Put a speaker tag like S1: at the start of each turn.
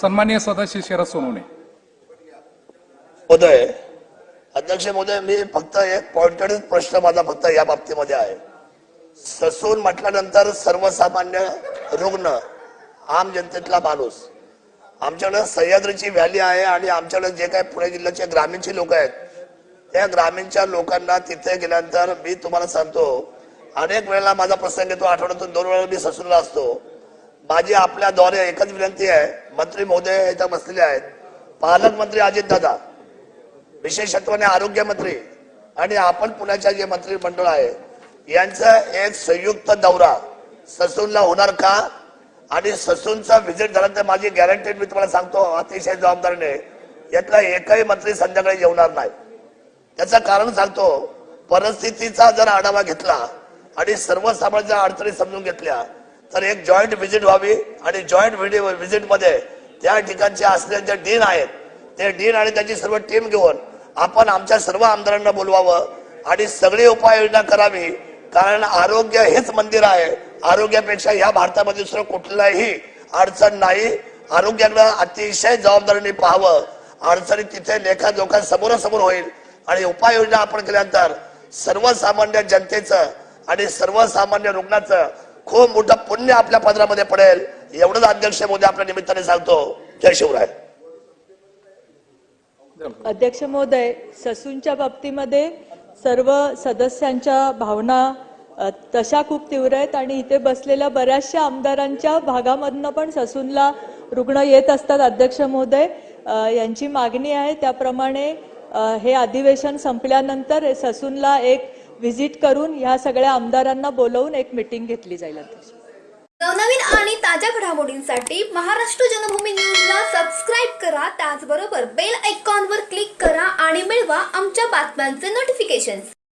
S1: सन्मान्य सदस्य शरद सोनवणे.
S2: महोदय अध्यक्ष महोदय मी फक्त एक पॉइंटेड प्रश्न माझा फक्त या बाबतीमध्ये आहे. ससून म्हटल्यानंतर सर्वसामान्य रुग्ण आम जनतेतला माणूस आमच्याकडे सह्याद्रीची व्हॅली आहे आणि आमच्याकडे जे काही पुणे जिल्ह्याचे ग्रामीणचे लोक आहेत त्या ग्रामीणच्या लोकांना तिथे गेल्यानंतर मी तुम्हाला सांगतो अनेक वेळेला माझा प्रसंग येतो आठवड्यातून दोन वेळा मी ससूनला असतो. माझी आपल्याद्वारे एकच विनंती आहे. मंत्री महोदय इथं बसलेले आहेत. पालकमंत्री अजितदादा विशेषत्वाने आरोग्यमंत्री आणि आपण पुण्याच्या जे मंत्रिमंडळ आहे यांचा एक संयुक्त दौरा ससूनला होणार का? आणि ससूनचा व्हिजिट झाला तर माझी गॅरंटेड मी तुम्हाला सांगतो अतिशय जबाबदारीने यातला एकही मंत्री संध्याकाळी जेवणार नाही. त्याचं कारण सांगतो परिस्थितीचा जर आढावा घेतला आणि सर्वसामान्य अडचणी समजून घेतल्या तर एक जॉईंट व्हिजिट व्हावी आणि जॉईंट व्हिजिटमध्ये त्या ठिकाणचे असलेले जे डीन आहेत ते डीन आणि त्याची सर्व टीम घेऊन आपण आमच्या सर्व आमदारांना बोलवावं आणि सगळी उपाययोजना करावी. कारण आरोग्य हेच मंदिर आहे. आरोग्यापेक्षा या भारतामध्ये दुसरं कुठलाही अडचण नाही. आरोग्याकडं अतिशय जबाबदारीने पाहावं. अडचणी तिथे लेखाजोखा समोरासमोर होईल. आणि उपाययोजना आपण केल्यानंतर सर्वसामान्य जनतेचं आणि सर्वसामान्य रुग्णाचं खूप मोठं पुण्य आपल्या पदरामध्ये पडेल. एवढंच अध्यक्ष मोदी आपल्या निमित्ताने सांगतो. जय शिवराय.
S3: अध्यक्ष महोदय ससूनच्या बाबतीमध्ये सर्व सदस्यांच्या भावना तशा खूप तीव्र आहेत आणि इथे बसलेल्या बऱ्याचशा आमदारांच्या भागामधनं पण ससूनला रुग्ण येत असतात अध्यक्ष महोदय. यांची मागणी आहे त्याप्रमाणे हे अधिवेशन संपल्यानंतर ससूनला एक व्हिजिट करून ह्या सगळ्या आमदारांना बोलवून एक मिटिंग घेतली जाईल अध्यक्ष.
S4: नवनवीन आणि ताज्या घडामोडींसाठी महाराष्ट्र जनभूमी न्यूजला सबस्क्राईब करा. त्याचबरोबर बेल आयकॉनवर क्लिक करा आणि मिळवा आमच्या बातम्यांचे नोटिफिकेशन्स